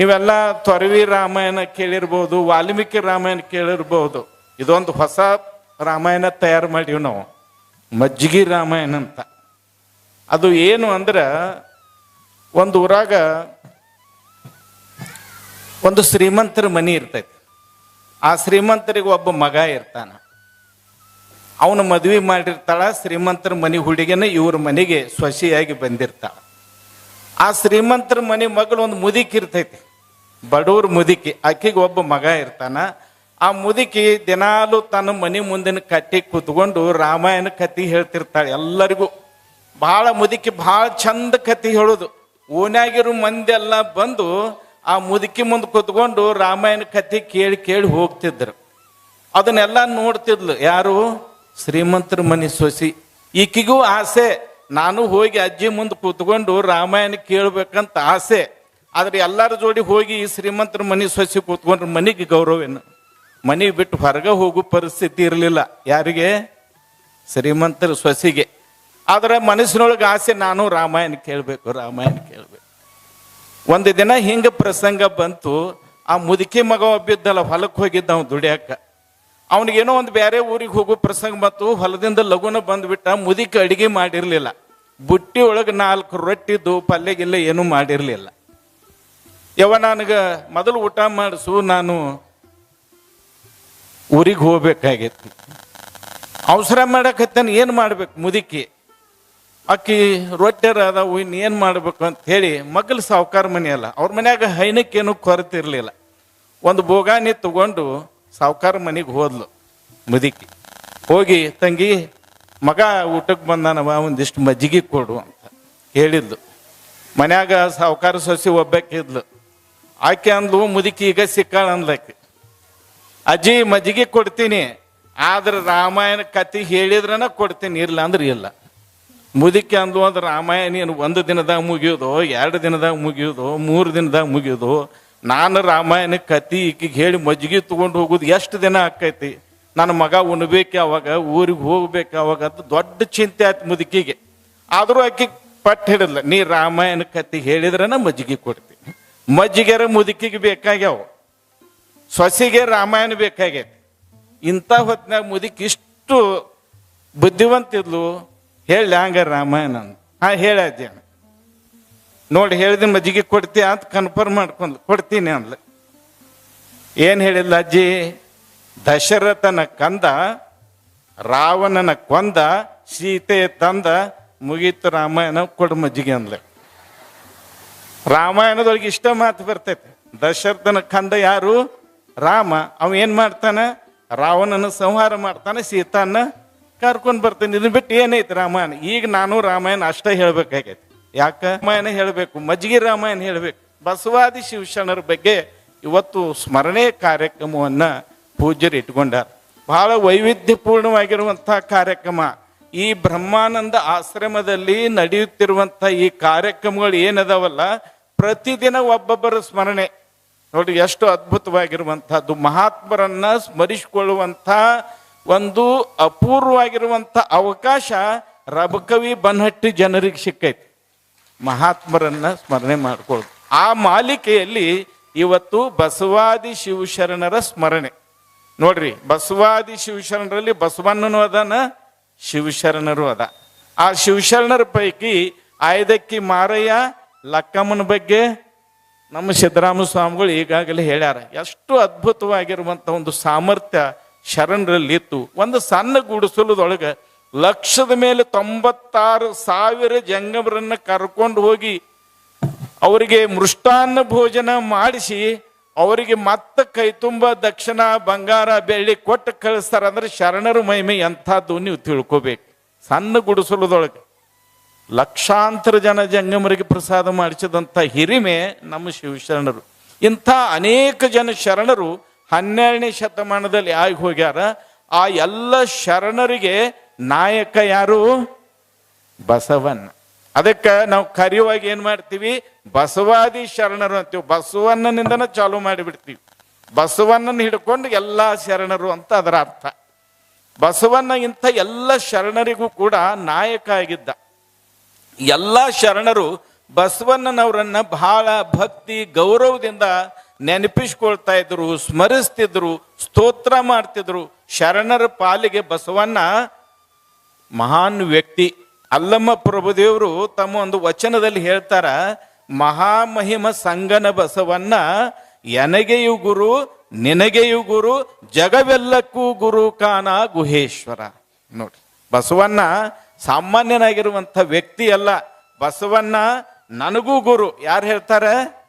ನೀವೆಲ್ಲ ತೊರವಿ ರಾಮಾಯಣ ಕೇಳಿರ್ಬೋದು, ವಾಲ್ಮೀಕಿ ರಾಮಾಯಣ ಕೇಳಿರ್ಬೋದು, ಇದೊಂದು ಹೊಸ ರಾಮಾಯಣ ತಯಾರು ಮಾಡೀವಿ ನಾವು. ಮಜ್ಜಿಗೆ ರಾಮಾಯಣ ಅಂತ. ಅದು ಏನು ಅಂದ್ರೆ, ಒಂದು ಊರಾಗ ಒಂದು ಶ್ರೀಮಂತರ ಮನಿ ಇರ್ತೈತಿ. ಆ ಶ್ರೀಮಂತರಿಗೆ ಒಬ್ಬ ಮಗ ಇರ್ತಾನ. ಅವನು ಮದುವೆ ಮಾಡಿರ್ತಾಳ, ಶ್ರೀಮಂತರ ಮನೆ ಹುಡುಗಿನ ಇವ್ರ ಮನೆಗೆ ಸ್ವಶಿಯಾಗಿ ಬಂದಿರ್ತಾಳ. ಆ ಶ್ರೀಮಂತರ ಮನೆ ಮಗಳು ಒಂದು ಮುದಿಕ್ ಇರ್ತೈತಿ. ಬಡವ್ರ ಮುದುಕಿ, ಆಕೆಗೆ ಒಬ್ಬ ಮಗ ಇರ್ತಾನ. ಆ ಮುದುಕಿ ದಿನಾಲು ತನ್ನ ಮನೆ ಮುಂದಿನ ಕಟ್ಟಿ ಕೂತ್ಕೊಂಡು ರಾಮಾಯಣ ಕತಿ ಹೇಳ್ತಿರ್ತಾಳೆ ಎಲ್ಲರಿಗೂ. ಭಾಳ ಮುದುಕಿ ಭಾಳ ಚಂದ ಕತಿ ಹೇಳೋದು. ಓನ್ಯಾಗಿರೋ ಮಂದಿ ಎಲ್ಲ ಬಂದು ಆ ಮುದುಕಿ ಮುಂದೆ ಕೂತ್ಕೊಂಡು ರಾಮಾಯಣ ಕತಿ ಕೇಳಿ ಕೇಳಿ ಹೋಗ್ತಿದ್ರು. ಅದನ್ನೆಲ್ಲ ನೋಡ್ತಿದ್ಲು. ಯಾರು? ಶ್ರೀಮಂತರ ಮನೆ ಸೊಸಿ. ಈಕಿಗೂ ಆಸೆ. ನಾನು ಹೋಗಿ ಅಜ್ಜಿ ಮುಂದೆ ಕೂತ್ಕೊಂಡು ರಾಮಾಯಣ ಕೇಳ್ಬೇಕಂತ ಆಸೆ. ಆದ್ರೆ ಎಲ್ಲರ ಜೋಡಿ ಹೋಗಿ ಶ್ರೀಮಂತರ ಮನೆ ಸೊಸಿ ಕೂತ್ಕೊಂಡ್ರೆ ಮನೆಗೆ ಗೌರವೇನು ಮನೆ ಬಿಟ್ಟು ಹೊರಗೆ ಹೋಗೋ ಪರಿಸ್ಥಿತಿ ಇರಲಿಲ್ಲ. ಯಾರಿಗೆ? ಶ್ರೀಮಂತರ ಸೊಸಿಗೆ. ಆದ್ರೆ ಮನಸ್ಸಿನೊಳಗೆ ಆಸೆ, ನಾನು ರಾಮಾಯಣ ಕೇಳಬೇಕು ರಾಮಾಯಣ ಕೇಳಬೇಕು. ಒಂದು ದಿನ ಹಿಂಗೆ ಪ್ರಸಂಗ ಬಂತು. ಆ ಮುದುಕಿ ಮಗ ಒಬ್ಬಿದ್ದಲ್ಲ ಹೊಲಕ್ಕೆ ಹೋಗಿದ್ದ ಅವ್ನು ದುಡಿಯಾಕ. ಅವನಿಗೇನೋ ಒಂದು ಬೇರೆ ಊರಿಗೆ ಹೋಗೋ ಪ್ರಸಂಗ ಬಂತು. ಹೊಲದಿಂದ ಲಗುನ ಬಂದ್ಬಿಟ್ಟ ಮುದುಕಿ ಅಡಿಗೆ ಮಾಡಿರಲಿಲ್ಲ. ಬುಟ್ಟಿ ಒಳಗೆ ನಾಲ್ಕು ರೊಟ್ಟಿದ್ದು ಪಲ್ಯ ಗಿಲ್ಲೆ ಏನೂ ಮಾಡಿರ್ಲಿಲ್ಲ. ಯವ ನನಗೆ ಮೊದಲು ಊಟ ಮಾಡಿಸು, ನಾನು ಊರಿಗೆ ಹೋಗ್ಬೇಕಾಗೈತಿ. ಅವಸರ ಮಾಡಕತ್ತಾನ, ಏನು ಮಾಡ್ಬೇಕು ಮುದುಕಿ? ಅಕ್ಕಿ ರೊಟ್ಟೆರ ಅದಾವು ಇನ್ನು ಏನು ಮಾಡ್ಬೇಕು ಅಂತ ಹೇಳಿ ಮಗಲ್ ಸಾವುಕಾರ ಮನೆ ಅಲ್ಲ, ಅವ್ರ ಮನ್ಯಾಗ ಹೈನಕ್ಕೇನು ಕೊರತೆ ಇರಲಿಲ್ಲ. ಒಂದು ಬೋಗಾನಿ ತಗೊಂಡು ಸಾವುಕಾರ ಮನೆಗೆ ಹೋದ್ಲು ಮುದುಕಿ. ಹೋಗಿ, ತಂಗಿ, ಮಗ ಊಟಕ್ಕೆ ಬಂದಾನವ ಒಂದಿಷ್ಟು ಮಜ್ಜಿಗೆ ಕೊಡು ಅಂತ ಹೇಳಿದ್ಲು ಮನ್ಯಾಗ ಸಾವುಕಾರ ಸೊಸಿ ಒಬ್ಬಾಕಿದ್ಲು. ಆಕೆ ಅಂದ್ಲು, ಮುದುಕಿ ಈಗ ಸಿಕ್ಕಾಳ ಅಂದ್ಲಕ್ಕೆ. ಅಜ್ಜಿ, ಮಜ್ಜಿಗೆ ಕೊಡ್ತೀನಿ, ಆದ್ರೆ ರಾಮಾಯಣ ಕತೆ ಹೇಳಿದ್ರನ ಕೊಡ್ತೀನಿ ಇಲ್ಲ ಅಂದ್ರೆ ಇಲ್ಲ. ಮುದುಕಿ ಅಂದ್ಲು ಅಂದ್ರೆ ರಾಮಾಯಣ ಏನು ಒಂದು ದಿನದಾಗ ಮುಗಿಯೋದು, ಎರಡು ದಿನದಾಗ ಮುಗಿಯೋದು, ಮೂರು ದಿನದಾಗ ಮುಗಿಯೋದು, ನಾನು ರಾಮಾಯಣ ಕತಿ ಈಕಿಗೆ ಹೇಳಿ ಮಜ್ಜಿಗೆ ತಗೊಂಡು ಹೋಗೋದು ಎಷ್ಟು ದಿನ ಆಕೈತಿ? ನನ್ನ ಮಗ ಉಣ್ಬೇಕು ಅವಾಗ ಊರಿಗೆ ಹೋಗ್ಬೇಕು ಅವಾಗ ಅದು ದೊಡ್ಡ ಚಿಂತೆ ಆಯ್ತು ಮುದುಕಿಗೆ. ಆದರೂ ಆಕಿ ಪಟ್ಟು ಹಿಡಿದ್ಲ, ನೀ ರಾಮಾಯಣ ಕತಿ ಹೇಳಿದ್ರನ ಮಜ್ಜಿಗೆ ಕೊಡ್ತೀನಿ. ಮಜ್ಜಿಗೆರ ಮುದುಕಿಗೆ ಬೇಕಾಗ್ಯಾವ. ಸೊಸೆಗೆ ರಾಮಾಯಣ ಬೇಕಾಗೈತಿ. ಇಂಥ ಹೊತ್ತಿನಾಗ ಮುದುಕಿ ಇಷ್ಟು ಬುದ್ಧಿವಂತಿದ್ಲು ಹೇಳಿ ಹಂಗ ರಾಮಾಯಣ ಹಾ, ಹೇಳಿ ನೋಡಿ, ಹೇಳಿದ ಮಜ್ಜಿಗೆ ಕೊಡ್ತೀಯ ಅಂತ ಕನ್ಫರ್ಮ್ ಮಾಡ್ಕೊಂಡ್ ಕೊಡ್ತೀನಿ ಅಂದ್ಲು. ಏನ್ ಹೇಳಿಲ್ಲ ಅಜ್ಜಿ? ದಶರಥನ ಕಂದ, ರಾವಣನ ಕೊಂದ ಸೀತೆ ತಂದ ಮುಗೀತು ರಾಮಾಯಣ, ಕೊಡು ಮಜ್ಜಿಗೆ ಅಂದ್ಲೆ. ರಾಮಾಯಣದೊಳಗೆ ಇಷ್ಟ ಮಾತು ಬರ್ತೈತೆ. ದಶರಥನ ಕಂದ ಯಾರು? ರಾಮ. ಅವ ಏನ್ ಮಾಡ್ತಾನ? ರಾವಣನ ಸಂಹಾರ ಮಾಡ್ತಾನೆ ಸೀತಾನ ಕರ್ಕೊಂಡು ಬರ್ತಾನೆ. ಇದನ್ನ ಬಿಟ್ಟು ಏನೈತಿ ರಾಮಾಯಣ? ಈಗ ನಾನು ರಾಮಾಯಣ ಅಷ್ಟೇ ಹೇಳ್ಬೇಕಾಗೈತಿ. ಯಾಕ? ರಾಮಾಯಣ ಹೇಳಬೇಕು. ಮಜ್ಜಿಗೆ ರಾಮಾಯಣ ಹೇಳ್ಬೇಕು. ಬಸವಾದಿ ಶಿವಶರಣರ ಬಗ್ಗೆ ಇವತ್ತು ಸ್ಮರಣೆ ಕಾರ್ಯಕ್ರಮವನ್ನ ಪೂಜ್ಯರು ಇಟ್ಕೊಂಡಾರ. ಬಹಳ ವೈವಿಧ್ಯಪೂರ್ಣವಾಗಿರುವಂತಹ ಕಾರ್ಯಕ್ರಮ. ಈ ಬ್ರಹ್ಮಾನಂದ ಆಶ್ರಮದಲ್ಲಿ ನಡೆಯುತ್ತಿರುವಂಥ ಈ ಕಾರ್ಯಕ್ರಮಗಳು ಏನದಾವಲ್ಲ, ಪ್ರತಿದಿನ ಒಬ್ಬೊಬ್ಬರ ಸ್ಮರಣೆ. ನೋಡಿ, ಎಷ್ಟು ಅದ್ಭುತವಾಗಿರುವಂಥದ್ದು. ಮಹಾತ್ಮರನ್ನ ಸ್ಮರಿಸಿಕೊಳ್ಳುವಂಥ ಒಂದು ಅಪೂರ್ವವಾಗಿರುವಂಥ ಅವಕಾಶ ರಬಕವಿ ಬನ್ಹಟ್ಟಿ ಜನರಿಗೆ ಸಿಕ್ಕೈತಿ. ಮಹಾತ್ಮರನ್ನ ಸ್ಮರಣೆ ಮಾಡಿಕೊಳ್ಳೋದು. ಆ ಮಾಲಿಕೆಯಲ್ಲಿ ಇವತ್ತು ಬಸವಾದಿ ಶಿವಶರಣರ ಸ್ಮರಣೆ. ನೋಡ್ರಿ, ಬಸವಾದಿ ಶಿವಶರಣರಲ್ಲಿ ಬಸವಣ್ಣನು ಅದಾನ ಶಿವಶರಣರು ಅದ. ಆ ಶಿವಶರಣರ ಪೈಕಿ ಆಯ್ದಕ್ಕಿ ಮಾರಯ್ಯ, ಲಕ್ಕಮ್ಮನ ಬಗ್ಗೆ ನಮ್ಮ ಸಿದ್ದರಾಮ ಸ್ವಾಮಿಗಳು ಈಗಾಗಲೇ ಹೇಳ್ಯಾರ. ಎಷ್ಟು ಅದ್ಭುತವಾಗಿರುವಂಥ ಒಂದು ಸಾಮರ್ಥ್ಯ ಶರಣರಲ್ಲಿ ಇತ್ತು. ಒಂದು ಸಣ್ಣ ಗುಡಿಸಲದೊಳಗೆ ಲಕ್ಷದ ಮೇಲೆ ತೊಂಬತ್ತಾರು ಸಾವಿರ ಜಂಗಮರನ್ನ ಕರ್ಕೊಂಡು ಹೋಗಿ ಅವರಿಗೆ ಮೃಷ್ಟಾನ್ನ ಭೋಜನ ಮಾಡಿಸಿ ಅವರಿಗೆ ಮತ್ತೆ ಕೈ ತುಂಬ ದಕ್ಷಿಣ ಬಂಗಾರ ಬೆಳ್ಳಿ ಕೊಟ್ಟು ಕಳಿಸ್ತಾರ ಅಂದ್ರೆ ಶರಣರು ಮಹಿಮೆ ಎಂಥದ್ದು ನೀವು ತಿಳ್ಕೋಬೇಕು. ಸಣ್ಣ ಗುಡಿಸಲದೊಳಗೆ ಲಕ್ಷಾಂತರ ಜನ ಜಂಗಮರಿಗೆ ಪ್ರಸಾದ ಮಾಡಿಸಿದಂಥ ಹಿರಿಮೆ ನಮ್ಮ ಶಿವಶರಣರು. ಇಂಥ ಅನೇಕ ಜನ ಶರಣರು ಹನ್ನೆರಡನೇ ಶತಮಾನದಲ್ಲಿ ಆಗಿ ಹೋಗ್ಯಾರ. ಆ ಎಲ್ಲ ಶರಣರಿಗೆ ನಾಯಕ ಯಾರು? ಬಸವಣ್ಣ. ಅದಕ್ಕೆ ನಾವು ಕರೆಯುವಾಗ ಏನು ಮಾಡ್ತೀವಿ? ಬಸವಾದಿ ಶರಣರು ಅಂತೀವಿ. ಬಸವಣ್ಣನಿಂದನ ಚಾಲು ಮಾಡಿಬಿಡ್ತೀವಿ. ಬಸವಣ್ಣನ ಹಿಡ್ಕೊಂಡು ಎಲ್ಲಾ ಶರಣರು ಅಂತ ಅದರ ಅರ್ಥ. ಬಸವಣ್ಣ ಇಂಥ ಎಲ್ಲ ಶರಣರಿಗೂ ಕೂಡ ನಾಯಕ ಆಗಿದ್ದ. ಎಲ್ಲ ಶರಣರು ಬಸವಣ್ಣನವರನ್ನ ಬಹಳ ಭಕ್ತಿ, ಗೌರವದಿಂದ ನೆನಪಿಸ್ಕೊಳ್ತಾ ಇದ್ರು, ಸ್ಮರಿಸ್ತಿದ್ರು, ಸ್ತೋತ್ರ ಮಾಡ್ತಿದ್ರು. ಶರಣರ ಪಾಲಿಗೆ ಬಸವಣ್ಣ ಮಹಾನ್ ವ್ಯಕ್ತಿ. ಅಲ್ಲಮ್ಮ ಪ್ರಭುದೇವರು ತಮ್ಮ ಒಂದು ವಚನದಲ್ಲಿ ಹೇಳ್ತಾರ, ಮಹಾಮಹಿಮ ಸಂಗನ ಬಸವನ್ನ ಎನಗೆಯು ಗುರು, ನಿನಗೆಯು ಗುರು, ಜಗವೆಲ್ಲಕ್ಕೂ ಗುರು ಕಾನ ಗುಹೇಶ್ವರ. ನೋಡಿ ಬಸವಣ್ಣ ಸಾಮಾನ್ಯನಾಗಿರುವಂಥ ವ್ಯಕ್ತಿ ಅಲ್ಲ ಬಸವಣ್ಣ ನನಗೂ ಗುರು. ಯಾರು ಹೇಳ್ತಾರೆ?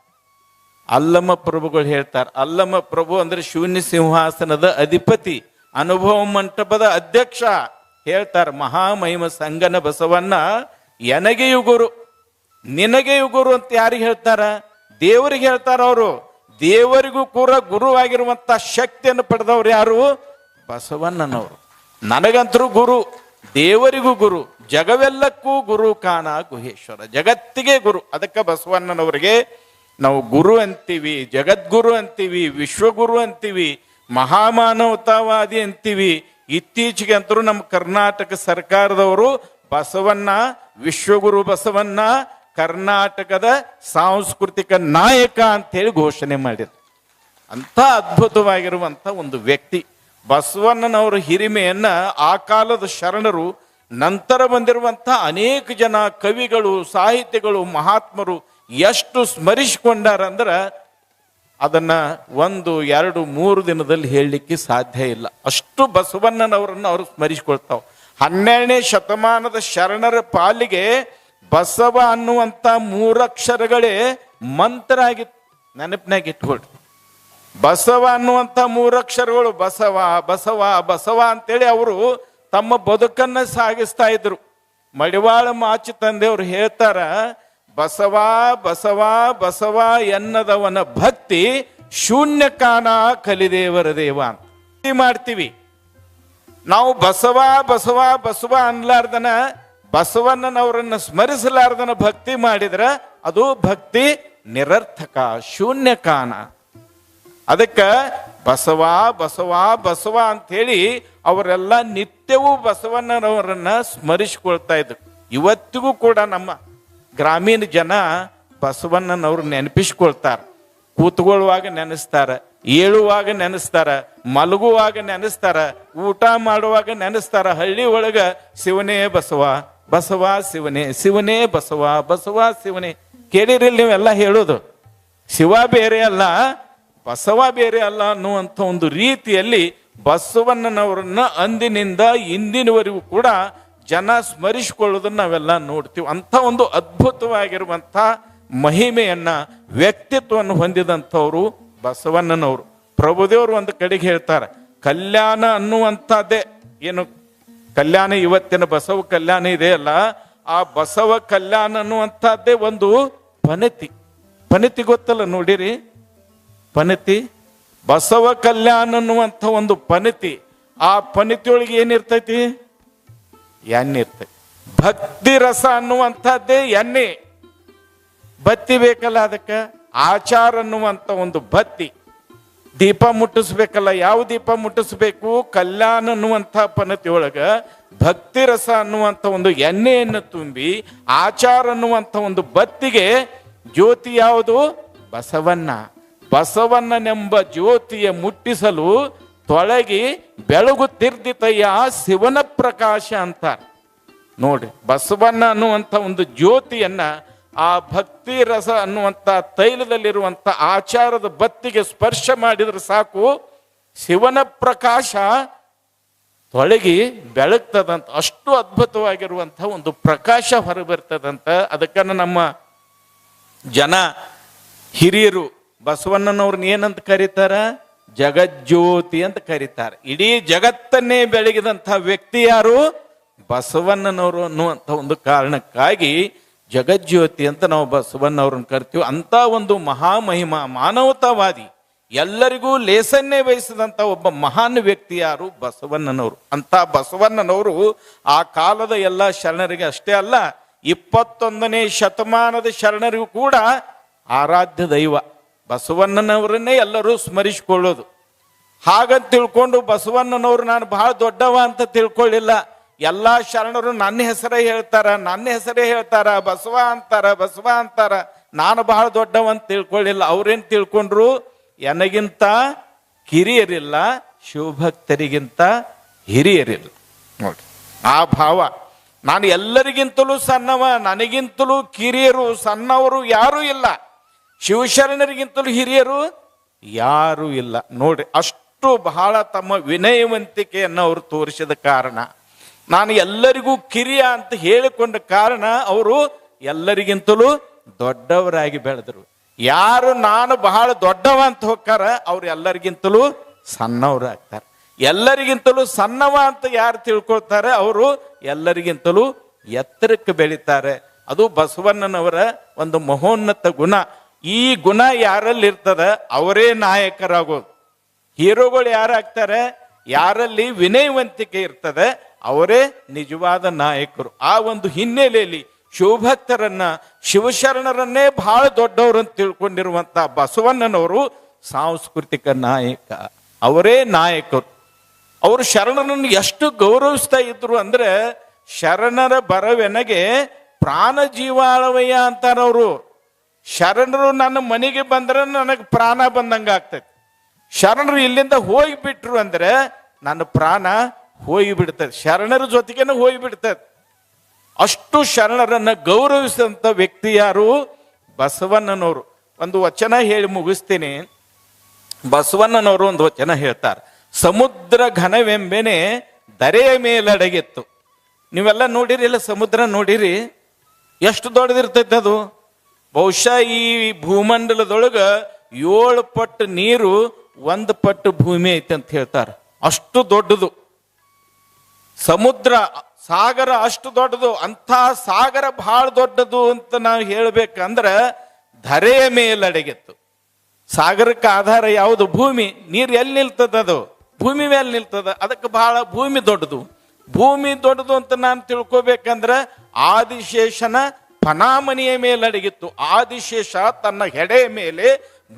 ಅಲ್ಲಮ್ಮ ಪ್ರಭುಗಳು ಹೇಳ್ತಾರೆ. ಅಲ್ಲಮ್ಮ ಪ್ರಭು ಅಂದ್ರೆ ಶೂನ್ಯ ಸಿಂಹಾಸನದ ಅಧಿಪತಿ, ಅನುಭವ ಮಂಟಪದ ಅಧ್ಯಕ್ಷ. ಹೇಳ್ತಾರೆ, ಮಹಾಮಹಿಮ ಸಂಗನ ಬಸವನ್ನ ಎನಗೆಯು ಗುರು, ನಿನಗೆಯು ಗುರು ಅಂತ ಯಾರಿಗೆ ಹೇಳ್ತಾರ? ದೇವರಿಗೆ ಹೇಳ್ತಾರ ಅವರು. ದೇವರಿಗೂ ಕೂಡ ಗುರುವಾಗಿರುವಂತ ಶಕ್ತಿಯನ್ನು ಪಡೆದವರು ಯಾರು? ಬಸವಣ್ಣನವರು. ನನಗಂತರೂ ಗುರು, ದೇವರಿಗೂ ಗುರು, ಜಗವೆಲ್ಲಕ್ಕೂ ಗುರು ಕಾಣ ಗುಹೇಶ್ವರ. ಜಗತ್ತಿಗೆ ಗುರು. ಅದಕ್ಕೆ ಬಸವಣ್ಣನವರಿಗೆ ನಾವು ಗುರು ಅಂತೀವಿ, ಜಗದ್ಗುರು ಅಂತೀವಿ, ವಿಶ್ವಗುರು ಅಂತೀವಿ, ಮಹಾಮಾನವತಾವಾದಿ ಅಂತೀವಿ ಇತ್ತೀಚೆಗೆ ಅಂತರೂ ನಮ್ಮ ಕರ್ನಾಟಕ ಸರ್ಕಾರದವರು ಬಸವಣ್ಣ, ವಿಶ್ವಗುರು ಬಸವಣ್ಣ, ಕರ್ನಾಟಕದ ಸಾಂಸ್ಕೃತಿಕ ನಾಯಕ ಅಂತೇಳಿ ಘೋಷಣೆ ಮಾಡಿದ್ರು. ಅಂಥ ಅದ್ಭುತವಾಗಿರುವಂಥ ಒಂದು ವ್ಯಕ್ತಿ. ಬಸವಣ್ಣನವರ ಹಿರಿಮೆಯನ್ನ ಆ ಕಾಲದ ಶರಣರು, ನಂತರ ಬಂದಿರುವಂಥ ಅನೇಕ ಜನ ಕವಿಗಳು, ಸಾಹಿತ್ಯಗಳು, ಮಹಾತ್ಮರು ಎಷ್ಟು ಸ್ಮರಿಸಿಕೊಂಡಾರ ಅಂದ್ರ ಅದನ್ನ ಒಂದು, ಎರಡು, ಮೂರು ದಿನದಲ್ಲಿ ಹೇಳಲಿಕ್ಕೆ ಸಾಧ್ಯ ಇಲ್ಲ. ಅಷ್ಟು ಬಸವಣ್ಣನವರನ್ನು ಅವರು ಸ್ಮರಿಸಿಕೊಳ್ತಾವೆ. ಹನ್ನೆರಡನೇ ಶತಮಾನದ ಶರಣರ ಪಾಲಿಗೆ ಬಸವ ಅನ್ನುವಂಥ ಮೂರಕ್ಷರಗಳೇ ಮಂತ್ರ ಆಗಿತ್ತು ನೆನಪಿನಾಗ ಇಟ್ಕೊಳ್ರಿ. ಬಸವ ಅನ್ನುವಂಥ ಮೂರಕ್ಷರಗಳು ಬಸವ ಬಸವ ಬಸವ ಅಂತೇಳಿ ಅವರು ತಮ್ಮ ಬದುಕನ್ನು ಸಾಗಿಸ್ತಾ ಇದ್ರು. ಮಡಿವಾಳ ಮಾಚಿ ತಂದೆಯವರು ಹೇಳ್ತಾರ ಬಸವ ಬಸವ ಬಸವ ಎನ್ನದವನ ಭಕ್ತಿ ಶೂನ್ಯಕಾನ ಕಲಿದೇವರ ದೇವ ಅಂತ. ಮಾಡ್ತೀವಿ. ನಾವು ಬಸವ ಬಸವ ಬಸವ ಅನ್ಲಾರ್ದನ, ಬಸವಣ್ಣನವರನ್ನ ಸ್ಮರಿಸಲಾರ್ದನ ಭಕ್ತಿ ಮಾಡಿದ್ರ ಅದು ಭಕ್ತಿ ನಿರರ್ಥಕ ಶೂನ್ಯಕಾನ ಅದಕ್ಕೆ ಬಸವ ಬಸವ ಬಸವ ಅಂತೇಳಿ ಅವರೆಲ್ಲ ನಿತ್ಯವೂ ಬಸವಣ್ಣನವರನ್ನ ಸ್ಮರಿಸಿಕೊಳ್ತಾ ಇದ್ರು. ಇವತ್ತಿಗೂ ಕೂಡ ನಮ್ಮ ಗ್ರಾಮೀಣ ಜನ ಬಸವಣ್ಣನವ್ರು ನೆನಪಿಸ್ಕೊಳ್ತಾರೆ ಕೂತ್ಕೊಳ್ಳುವಾಗ ನೆನೆಸ್ತಾರ, ಏಳುವಾಗ ನೆನೆಸ್ತಾರ, ಮಲಗುವಾಗ ನೆನೆಸ್ತಾರ, ಊಟ ಮಾಡುವಾಗ ನೆನೆಸ್ತಾರ, ಹಳ್ಳಿ ಒಳಗ ಶಿವನೇ ಬಸವ ಬಸವ ಶಿವನೇ ಶಿವನೇ ಬಸವ ಬಸವ ಶಿವನೇ. ಕೇಳಿರಿ ನೀವೆಲ್ಲ ಹೇಳೋದು, ಶಿವ ಬೇರೆ ಅಲ್ಲ, ಬಸವ ಬೇರೆ ಅಲ್ಲ ಅನ್ನುವಂಥ ಒಂದು ರೀತಿಯಲ್ಲಿ ಬಸವಣ್ಣನವರನ್ನ ಅಂದಿನಿಂದ ಇಂದಿನವರೆಗೂ ಕೂಡ ಜನ ಸ್ಮರಿಸಿಕೊಳ್ಳೋದನ್ನ ನಾವೆಲ್ಲ ನೋಡ್ತೀವಿ. ಅಂಥ ಒಂದು ಅದ್ಭುತವಾಗಿರುವಂಥ ಮಹಿಮೆಯನ್ನ, ವ್ಯಕ್ತಿತ್ವವನ್ನು ಹೊಂದಿದಂಥವ್ರು ಬಸವಣ್ಣನವರು. ಪ್ರಭುದೇವರು ಒಂದು ಕಡೆಗೆ ಹೇಳ್ತಾರೆ, ಕಲ್ಯಾಣ ಅನ್ನುವಂಥದ್ದೇ ಏನು? ಕಲ್ಯಾಣ ಇವತ್ತಿನ ಬಸವ ಕಲ್ಯಾಣ ಇದೆಯಲ್ಲ ಆ ಬಸವ ಕಲ್ಯಾಣ ಅನ್ನುವಂಥದ್ದೇ ಒಂದು ಪನತಿ. ಪನತಿ ಗೊತ್ತಲ್ಲ ನೋಡಿರಿ? ಪನತಿ? ಬಸವ ಕಲ್ಯಾಣ ಅನ್ನುವಂಥ ಒಂದು ಪನತಿ. ಆ ಪನತಿಯೊಳಗೆ ಏನಿರ್ತೈತಿ? ಎಣ್ಣೆ ಇರ್ತದೆ ಭಕ್ತಿ ರಸ ಅನ್ನುವಂಥದ್ದೇ ಎಣ್ಣೆ. ಬತ್ತಿ ಬೇಕಲ್ಲ ಅದಕ್ಕೆ? ಆಚಾರ ಅನ್ನುವಂಥ ಒಂದು ಬತ್ತಿ ದೀಪ ಮುಟ್ಟಿಸ್ಬೇಕಲ್ಲ, ಯಾವ ದೀಪ ಮುಟ್ಟಿಸ್ಬೇಕು? ಕಲ್ಯಾಣ ಅನ್ನುವಂಥ ಪನತಿ ಒಳಗ ಭಕ್ತಿ ರಸ ಅನ್ನುವಂಥ ಒಂದು ಎಣ್ಣೆಯನ್ನು ತುಂಬಿ ಆಚಾರ ಅನ್ನುವಂಥ ಒಂದು ಬತ್ತಿಗೆ ಜ್ಯೋತಿ ಯಾವುದು? ಬಸವಣ್ಣ. ಬಸವಣ್ಣನೆಂಬ ಜ್ಯೋತಿಯ ಮುಟ್ಟಿಸಲು ತೊಳಗಿ ಬೆಳಗುತ್ತಿರ್ದಿತಯ್ಯ ಶಿವನ ಪ್ರಕಾಶ ಅಂತಾರೆ ನೋಡಿ ಬಸವಣ್ಣ ಅನ್ನುವಂಥ ಒಂದು ಜ್ಯೋತಿಯನ್ನ, ಆ ಭಕ್ತಿ ರಸ ಅನ್ನುವಂಥ ತೈಲದಲ್ಲಿರುವಂಥ ಆಚಾರದ ಬತ್ತಿಗೆ ಸ್ಪರ್ಶ ಮಾಡಿದ್ರೆ ಸಾಕು, ಶಿವನ ಪ್ರಕಾಶ ತೊಳಗಿ ಬೆಳಗ್ತದಂತ, ಅಷ್ಟು ಅದ್ಭುತವಾಗಿರುವಂಥ ಒಂದು ಪ್ರಕಾಶ ಹೊರಬರ್ತದಂತ. ಅದಕ್ಕನ್ನು ನಮ್ಮ ಜನ ಹಿರಿಯರು, ಬಸವಣ್ಣನವ್ರನ್ನ ಏನಂತ ಕರೀತಾರ? ಜಗಜ್ಯೋತಿ ಅಂತ ಕರೀತಾರೆ. ಇಡೀ ಜಗತ್ತನ್ನೇ ಬೆಳಗಿದಂಥ ವ್ಯಕ್ತಿ ಯಾರು? ಬಸವಣ್ಣನವರು ಅನ್ನುವಂಥ ಒಂದು ಕಾರಣಕ್ಕಾಗಿ ಜಗಜ್ಯೋತಿ ಅಂತ ನಾವು ಬಸವಣ್ಣವ್ರನ್ನ ಕರಿತೀವಿ. ಅಂತ ಒಂದು ಮಹಾಮಹಿಮ, ಮಾನವತಾವಾದಿ, ಎಲ್ಲರಿಗೂ ಲೇಸನ್ನೇ ವಹಿಸಿದಂತ ಒಬ್ಬ ಮಹಾನ್ ವ್ಯಕ್ತಿ ಯಾರು? ಬಸವಣ್ಣನವರು. ಅಂತ ಬಸವಣ್ಣನವರು ಆ ಕಾಲದ ಎಲ್ಲ ಶರಣರಿಗೆ ಅಷ್ಟೇ ಅಲ್ಲ, ಇಪ್ಪತ್ತೊಂದನೇ ಶತಮಾನದ ಶರಣರಿಗೂ ಕೂಡ ಆರಾಧ್ಯ ದೈವ. ಬಸವಣ್ಣನವರನ್ನೇ ಎಲ್ಲರೂ ಸ್ಮರಿಸಿಕೊಳ್ಳೋದು. ಹಾಗಂತ ತಿಳ್ಕೊಂಡು ಬಸವಣ್ಣನವರು ನಾನು ಬಹಳ ದೊಡ್ಡವ ಅಂತ ತಿಳ್ಕೊಳ್ಳಿಲ್ಲ. ಎಲ್ಲ ಶರಣರು ನನ್ನ ಹೆಸರೇ ಹೇಳ್ತಾರ, ನನ್ನ ಹೆಸರೇ ಹೇಳ್ತಾರ, ಬಸವ ಅಂತಾರ ಬಸವ ಅಂತಾರ. ನಾನು ಬಹಳ ದೊಡ್ಡವ ಅಂತ ತಿಳ್ಕೊಳ್ಳಿಲ್ಲ. ಅವ್ರೇನು ತಿಳ್ಕೊಂಡ್ರು ನನಗಿಂತ ಕಿರಿಯರಿಲ್ಲ, ಶಿವಭಕ್ತರಿಗಿಂತ ಹಿರಿಯರಿಲ್ಲ. ನೋಡಿ ಆ ಭಾವ. ನಾನು ಎಲ್ಲರಿಗಿಂತಲೂ ಸಣ್ಣವ, ನನಗಿಂತಲೂ ಕಿರಿಯರು, ಸಣ್ಣವರು ಯಾರೂ ಇಲ್ಲ. ಶಿವಶರಣರಿಗಿಂತಲೂ ಹಿರಿಯರು ಯಾರೂ ಇಲ್ಲ. ನೋಡ್ರಿ, ಅಷ್ಟು ಬಹಳ ತಮ್ಮ ವಿನಯವಂತಿಕೆಯನ್ನು ಅವರು ತೋರಿಸಿದ ಕಾರಣ, ನಾನು ಎಲ್ಲರಿಗೂ ಕಿರಿಯ ಅಂತ ಹೇಳಿಕೊಂಡ ಕಾರಣ ಅವರು ಎಲ್ಲರಿಗಿಂತಲೂ ದೊಡ್ಡವರಾಗಿ ಬೆಳೆದರು. ಯಾರು ನಾನು ಬಹಳ ದೊಡ್ಡವ ಅಂತ ಹೋಗ್ತಾರ, ಅವ್ರು ಎಲ್ಲರಿಗಿಂತಲೂ ಸಣ್ಣವರಾಗ್ತಾರೆ. ಎಲ್ಲರಿಗಿಂತಲೂ ಸಣ್ಣವ ಅಂತ ಯಾರು ತಿಳ್ಕೊಳ್ತಾರೆ, ಅವರು ಎಲ್ಲರಿಗಿಂತಲೂ ಎತ್ತರಕ್ಕೆ ಬೆಳೀತಾರೆ. ಅದು ಬಸವಣ್ಣನವರ ಒಂದು ಮಹೋನ್ನತ ಗುಣ. ಈ ಗುಣ ಯಾರಲ್ಲಿ ಇರ್ತದ ಅವರೇ ನಾಯಕರಾಗೋದು. ಹೀರೋಗಳು ಯಾರಾಗ್ತಾರೆ? ಯಾರಲ್ಲಿ ವಿನಯವಂತಿಕೆ ಇರ್ತದೆ, ಅವರೇ ನಿಜವಾದ ನಾಯಕರು. ಆ ಒಂದು ಹಿನ್ನೆಲೆಯಲ್ಲಿ ಶಿವಭಕ್ತರನ್ನ, ಶಿವಶರಣರನ್ನೇ ಬಹಳ ದೊಡ್ಡವರು ಅಂತ ತಿಳ್ಕೊಂಡಿರುವಂತ ಬಸವಣ್ಣನವರು ಸಾಂಸ್ಕೃತಿಕ ನಾಯಕ. ಅವರೇ ನಾಯಕರು. ಅವರು ಶರಣರನ್ನು ಎಷ್ಟು ಗೌರವಿಸ್ತಾ ಇದ್ರು ಅಂದ್ರೆ, ಶರಣರ ಬರವೆನಗೆ ಪ್ರಾಣ ಜೀವಾಳವಯ್ಯ ಅಂತಾರವರು. ಶರಣರು ನನ್ನ ಮನೆಗೆ ಬಂದ್ರೆ ನನಗೆ ಪ್ರಾಣ ಬಂದಂಗೆ ಆಗ್ತೈತಿ. ಶರಣರು ಇಲ್ಲಿಂದ ಹೋಗಿಬಿಟ್ರು ಅಂದ್ರೆ ನನ್ನ ಪ್ರಾಣ ಹೋಗಿ ಬಿಡ್ತದೆ ಶರಣರ ಜೊತೆಗೇನೆ ಹೋಗಿ ಬಿಡ್ತದೆ ಅಷ್ಟು ಶರಣರನ್ನ ಗೌರವಿಸಿದಂಥ ವ್ಯಕ್ತಿ ಯಾರು? ಬಸವಣ್ಣನವರು. ಒಂದು ವಚನ ಹೇಳಿ ಮುಗಿಸ್ತೀನಿ. ಬಸವಣ್ಣನವರು ಒಂದು ವಚನ ಹೇಳ್ತಾರೆ. ಸಮುದ್ರ ಘನವೆಂಬೆನೆ ದರೆಯ ಮೇಲಡಗಿತ್ತು. ನೀವೆಲ್ಲ ನೋಡಿರಿ, ಇಲ್ಲ ಸಮುದ್ರ ನೋಡಿರಿ? ಎಷ್ಟು ದೊಡ್ಡದಿರ್ತೈತೆ ಅದು? ಬಹುಶಃ ಈ ಭೂಮಂಡಲದೊಳಗೆ ಏಳು ಪಟ್ಟು ನೀರು, ಒಂದು ಪಟ್ಟು ಭೂಮಿ ಐತೆ ಅಂತ ಹೇಳ್ತಾರೆ. ಅಷ್ಟು ದೊಡ್ಡದು. ಸಮುದ್ರ, ಸಾಗರ ಅಷ್ಟು ದೊಡ್ಡದು. ಅಂಥ ಸಾಗರ ಬಹಳ ದೊಡ್ಡದು ಅಂತ ನಾವು ಹೇಳ್ಬೇಕಂದ್ರೆ ಧರೆಯ ಮೇಲಡೆಗಿತ್ತು. ಸಾಗರಕ್ಕೆ ಆಧಾರ ಯಾವುದು? ಭೂಮಿ. ನೀರು ಎಲ್ಲಿ ನಿಲ್ತದ ಅದು? ಭೂಮಿ ಮೇಲೆ ನಿಲ್ತದ. ಅದಕ್ಕೆ ಬಹಳ ಭೂಮಿ ದೊಡ್ಡದು. ಭೂಮಿ ದೊಡ್ಡದು ಅಂತ ನಾನು ತಿಳ್ಕೊಬೇಕಂದ್ರೆ ಆದಿಶೇಷನ ಫನಾಮನಿಯ ಮೇಲೆ ಅಡಗಿತ್ತು. ಆದಿಶೇಷ ತನ್ನ ಹೆಡೆ ಮೇಲೆ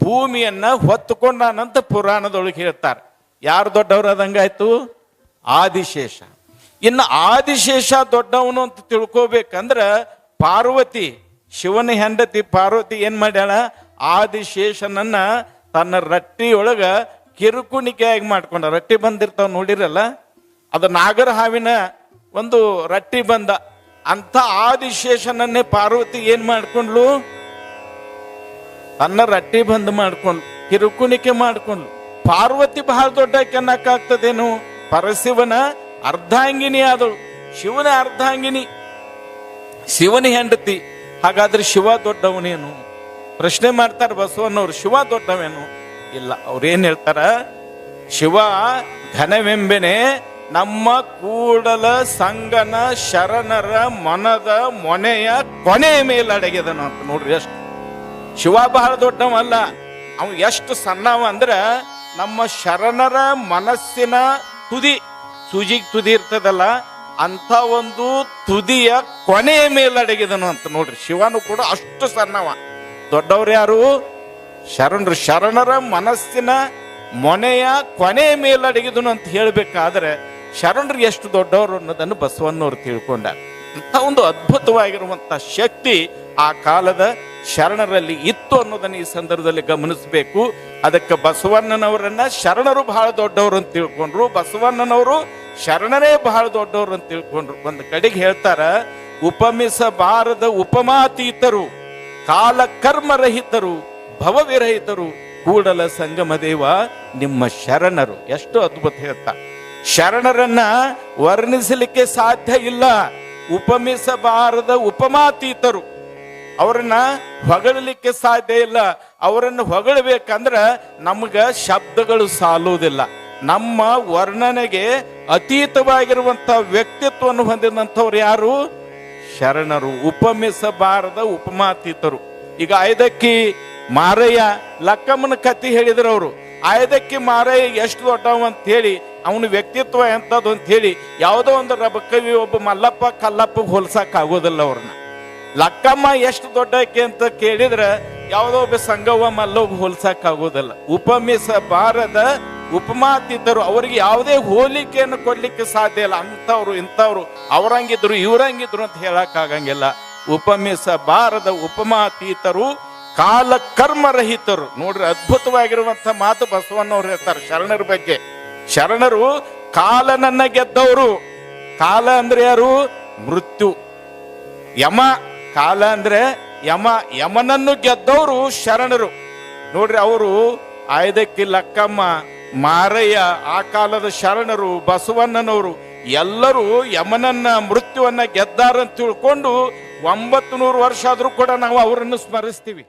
ಭೂಮಿಯನ್ನ ಹೊತ್ತುಕೊಂಡಾನಂತ ಪುರಾಣದೊಳಗೆ ಹೇಳ್ತಾರೆ. ಯಾರು ದೊಡ್ಡವರು ಅದಂಗಾಯ್ತು ಆದಿಶೇಷ. ಇನ್ನು ಆದಿಶೇಷ ದೊಡ್ಡವನು ಅಂತ ತಿಳ್ಕೋಬೇಕಂದ್ರ ಪಾರ್ವತಿ, ಶಿವನ ಹೆಂಡತಿ ಪಾರ್ವತಿ ಏನ್ ಮಾಡ್ಯಾಳ? ಆದಿಶೇಷನನ್ನ ತನ್ನ ರಟ್ಟಿಯೊಳಗ ಕಿರುಕುಣಿಕೆಯಾಗಿ ಮಾಡ್ಕೊಂಡ. ರಟ್ಟಿ ಬಂದಿರ್ತಾವ ನೋಡಿರಲ್ಲ? ಅದು ನಾಗರ ಹಾವಿನ ಒಂದು ರಟ್ಟಿ ಬಂದ. ಅಂತ ಆದಿಶೇಷನನ್ನೇ ಪಾರ್ವತಿ ಏನ್ ಮಾಡ್ಕೊಂಡ್ಲು? ತನ್ನ ರಟ್ಟಿ ಬಂದ್ ಮಾಡ್ಕೊಂಡ್ಲು, ಕಿರುಕುಣಿಕೆ ಮಾಡ್ಕೊಂಡ್ಲು. ಪಾರ್ವತಿ ಬಹಳ ದೊಡ್ಡ ಕೆನ್ನಕ್ಕಾಗ್ತದೇನು ಪರಶಿವನ ಅರ್ಧಾಂಗಿನಿ ಆದಳು, ಶಿವನ ಅರ್ಧಾಂಗಿನಿ. ಶಿವನ ಹೆಂಡತಿ, ಹಾಗಾದ್ರೆ ಶಿವ ದೊಡ್ಡವನೇನು ಪ್ರಶ್ನೆ ಮಾಡ್ತಾರೆ ಬಸವಣ್ಣವ್ರು, ಶಿವ ದೊಡ್ಡವೇನು? ಇಲ್ಲ, ಅವ್ರೇನ್ ಹೇಳ್ತಾರ? ಶಿವ ಘನವೆಂಬೆನೆ ನಮ್ಮ ಕೂಡಲ ಸಂಗನ ಶರಣರ ಮನದ ಮೊನೆಯ ಕೊನೆಯ ಮೇಲೆ ಅಡಗಿದನು ಅಂತ ನೋಡ್ರಿ ಎಷ್ಟು ಶಿವ ಬಹಳ ದೊಡ್ಡವಲ್ಲ ಅವ ಎಷ್ಟು ಸಣ್ಣವ ಅಂದ್ರೆ ನಮ್ಮ ಶರಣರ ಮನಸ್ಸಿನ ತುದಿ, ಸುಜಿಗ್ ತುದಿ ಇರ್ತದಲ್ಲ ಅಂತ ಒಂದು ತುದಿಯ ಕೊನೆಯ ಮೇಲೆ ಅಡಗಿದನು ಅಂತ ನೋಡ್ರಿ. ಶಿವನು ಕೂಡ ಅಷ್ಟು ಸಣ್ಣವ. ದೊಡ್ಡವ್ರು ಯಾರು? ಶರಣರು. ಶರಣರ ಮನಸ್ಸಿನ ಮೊನೆಯ ಕೊನೆಯ ಮೇಲೆ ಅಡಗಿದನು ಅಂತ ಹೇಳ್ಬೇಕಾದ್ರೆ ಶರಣರು ಎಷ್ಟು ದೊಡ್ಡವರು ಅನ್ನೋದನ್ನು ಬಸವಣ್ಣವ್ರು ತಿಳ್ಕೊಂಡ ಅಂತ ಒಂದು ಅದ್ಭುತವಾಗಿರುವಂಥ ಶಕ್ತಿ ಆ ಕಾಲದ ಶರಣರಲ್ಲಿ ಇತ್ತು ಅನ್ನೋದನ್ನು ಈ ಸಂದರ್ಭದಲ್ಲಿ ಗಮನಿಸಬೇಕು. ಅದಕ್ಕೆ ಬಸವಣ್ಣನವರನ್ನ ಶರಣರು ಬಹಳ ದೊಡ್ಡವರು ಅಂತ ತಿಳ್ಕೊಂಡ್ರು. ಬಸವಣ್ಣನವರು ಶರಣರೇ ಬಹಳ ದೊಡ್ಡವರು ಅಂತ ತಿಳ್ಕೊಂಡ್ರು. ಒಂದು ಕಡೆಗೆ ಹೇಳ್ತಾರ, ಉಪಮಿಸಬಾರದ ಉಪಮಾತೀತರು ಕಾಲ ಕರ್ಮರಹಿತರು ಭವವಿರಹಿತರು, ಕೂಡಲ ಸಂಗಮ ದೇವ ನಿಮ್ಮ ಶರಣರು. ಎಷ್ಟು ಅದ್ಭುತ ಹೇಳ್ತಾ ಶರಣರನ್ನ ವರ್ಣಿಸಲಿಕ್ಕೆ ಸಾಧ್ಯ ಇಲ್ಲ. ಉಪಮಿಸಬಾರದ ಉಪಮಾತೀತರು. ಅವರನ್ನ ಹೊಗಳಲಿಕ್ಕೆ ಸಾಧ್ಯ ಇಲ್ಲ. ಅವರನ್ನು ಹೊಗಳಬೇಕಂದ್ರ ನಮ್ಗ ಶಬ್ದಗಳು ಸಾಲುವುದಿಲ್ಲ. ನಮ್ಮ ವರ್ಣನೆಗೆ ಅತೀತವಾಗಿರುವಂತ ವ್ಯಕ್ತಿತ್ವವನ್ನು ಹೊಂದಿದಂಥವ್ರು ಯಾರು? ಶರಣರು, ಉಪಮಿಸಬಾರದ ಉಪಮಾತೀತರು. ಈಗ ಐದಕ್ಕಿ ಮಾರಯ್ಯ ಲಕ್ಕಮ್ಮನ ಕಥೆ ಹೇಳಿದ್ರು ಅವರು ಆಯ್ದಕ್ಕಿ ಮಾರಾಯ ಎಷ್ಟು ದೊಡ್ಡವ ಅಂತ ಹೇಳಿ, ಅವನ ವ್ಯಕ್ತಿತ್ವ ಎಂಥದ್ದು ಅಂತ ಹೇಳಿ, ಯಾವುದೋ ಒಂದು ರಬ ಕವಿ ಒಬ್ಬ ಮಲ್ಲಪ್ಪ ಕಲ್ಲಪ್ಪ ಹೋಲ್ಸಕ್ ಆಗೋದಿಲ್ಲ ಅವ್ರನ್ನ. ಲಕ್ಕಮ್ಮ ಎಷ್ಟು ದೊಡ್ಡಕ್ಕೆ ಅಂತ ಕೇಳಿದ್ರೆ, ಯಾವುದೋ ಒಬ್ಬ ಸಂಗವ್ವ ಮಲ್ಲೋಗ್ ಹೋಲ್ಸಕ್ ಆಗೋದಿಲ್ಲ. ಉಪಮಿಸಬಾರದ ಉಪಮಾತಿದ್ದರು, ಅವರಿಗೆ ಯಾವುದೇ ಹೋಲಿಕೆಯನ್ನು ಕೊಡ್ಲಿಕ್ಕೆ ಸಾಧ್ಯ ಇಲ್ಲ. ಅಂಥವ್ರು, ಇಂಥವ್ರು, ಅವರಂಗಿದ್ರು, ಇವರಂಗಿದ್ರು ಅಂತ ಹೇಳಕ್ ಆಗಂಗಿಲ್ಲ. ಉಪಮಿಸ ಬಾರದ ಉಪಮಾತೀತರು ಕಾಲ ಕರ್ಮರಹಿತರು ನೋಡ್ರಿ ಅದ್ಭುತವಾಗಿರುವಂತ ಮಾತು ಬಸವಣ್ಣವ್ರು ಹೇಳ್ತಾರೆ, ಶರಣರ ಬಗ್ಗೆ. ಶರಣರು ಕಾಲನನ್ನ ಗೆದ್ದವರು. ಕಾಲ ಅಂದ್ರೆ ಯಾರು? ಮೃತ್ಯು. ಯಮ, ಕಾಲ ಅಂದ್ರೆ ಯಮ. ಯಮನನ್ನು ಗೆದ್ದವರು ಶರಣರು. ನೋಡ್ರಿ ಅವರು ಆಯ್ದಕ್ಕಿ ಲಕ್ಕಮ್ಮ, ಮಾರಯ್ಯ, ಆ ಕಾಲದ ಶರಣರು, ಬಸವಣ್ಣನವರು, ಎಲ್ಲರೂ ಯಮನನ್ನ, ಮೃತ್ಯುವನ್ನ ಗೆದ್ದಾರಂತ ತಿಳ್ಕೊಂಡು ಒಂಬತ್ತು ನೂರು ವರ್ಷ ಆದರೂ ಕೂಡ ನಾವು ಅವರನ್ನು ಸ್ಮರಿಸ್ತೀವಿ.